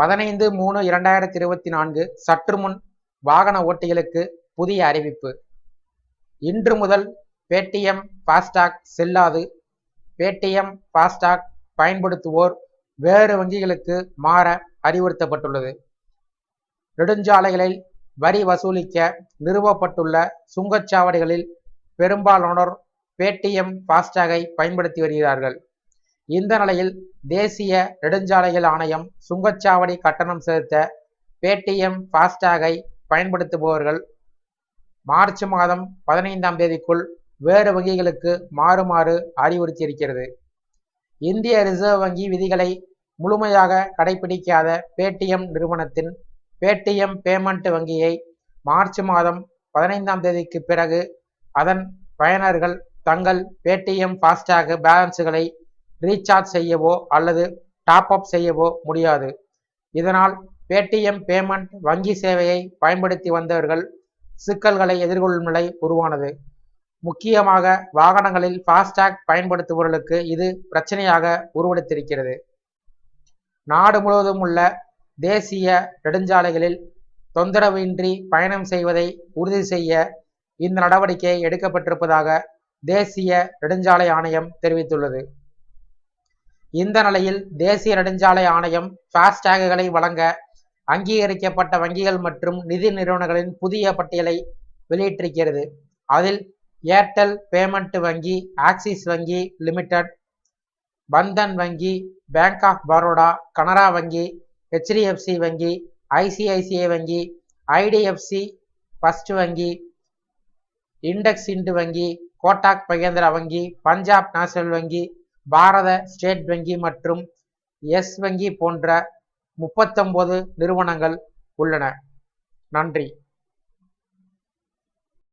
பதினைந்து மூணு இரண்டாயிரத்தி இருபத்தி நான்கு சற்று முன் வாகன ஓட்டிகளுக்கு புதிய அறிவிப்பு. இன்று முதல் பேடிஎம் ஃபாஸ்டாக் செல்லாது. பேடிஎம் ஃபாஸ்டாக் பயன்படுத்துவோர் வேறு வங்கிகளுக்கு மாற அறிவுறுத்தப்பட்டுள்ளது. நெடுஞ்சாலைகளில் வரி வசூலிக்க நிறுவப்பட்டுள்ள சுங்கச்சாவடிகளில் பெரும்பாலானோர் பேடிஎம் ஃபாஸ்டாகை பயன்படுத்தி வருகிறார்கள். இந்த நிலையில் தேசிய நெடுஞ்சாலைகள் ஆணையம் சுங்கச்சாவடி கட்டணம் செலுத்த பேடிஎம் ஃபாஸ்டாகை பயன்படுத்துபவர்கள் மார்ச் மாதம் பதினைந்தாம் தேதிக்குள் வேறு வங்கிகளுக்கு மாறுமாறு அறிவுறுத்தியிருக்கிறது. இந்திய ரிசர்வ் வங்கி விதிகளை முழுமையாக கடைபிடிக்காத பேடிஎம் நிறுவனத்தின் பேடிஎம் பேமெண்ட் வங்கியை மார்ச் மாதம் பதினைந்தாம் தேதிக்கு பிறகு அதன் பயனர்கள் தங்கள் பேடிஎம் ஃபாஸ்டாக் பேலன்ஸுகளை ரீசார்ஜ் செய்யவோ அல்லது டாப் அப் செய்யவோ முடியாது. இதனால் பேடிஎம் பேமெண்ட் வங்கி சேவையை பயன்படுத்தி வந்தவர்கள் சிக்கல்களை எதிர்கொள்ளும் நிலை உருவானது. முக்கியமாக வாகனங்களில் ஃபாஸ்டாக் பயன்படுத்துபவர்களுக்கு இது பிரச்சனையாக உருவெடுத்திருக்கிறது. நாடு முழுவதும் உள்ள தேசிய நெடுஞ்சாலைகளில் தொந்தரவின்றி பயணம் செய்வதை உறுதி செய்ய இந்த நடவடிக்கை எடுக்கப்பட்டிருப்பதாக தேசிய நெடுஞ்சாலை ஆணையம் தெரிவித்துள்ளது. இந்த நிலையில் தேசிய நெடுஞ்சாலை ஆணையம் ஃபாஸ்டேகுகளை வழங்க அங்கீகரிக்கப்பட்ட வங்கிகள் மற்றும் நிதி நிறுவனங்களின் புதிய பட்டியலை வெளியிட்டிருக்கிறது. அதில் ஏர்டெல் பேமெண்ட் வங்கி ஆக்சிஸ் வங்கி லிமிடெட் பந்தன் வங்கி பேங்க் ஆஃப் பரோடா கனரா வங்கி ஹெச்டிஎஃப்சி வங்கி ஐசிஐசிஐ வங்கி ஐடிஎஃப்சி ஃபர்ஸ்ட் வங்கி இண்டெக்ஸ் இண்டு வங்கி கோட்டாக் மகேந்திரா வங்கி பஞ்சாப் நேஷனல் வங்கி பாரத ஸ்டேட் வங்கி மற்றும் எஸ் வங்கி போன்ற முப்பத்தொன்பது நிறுவனங்கள் உள்ளன. நன்றி.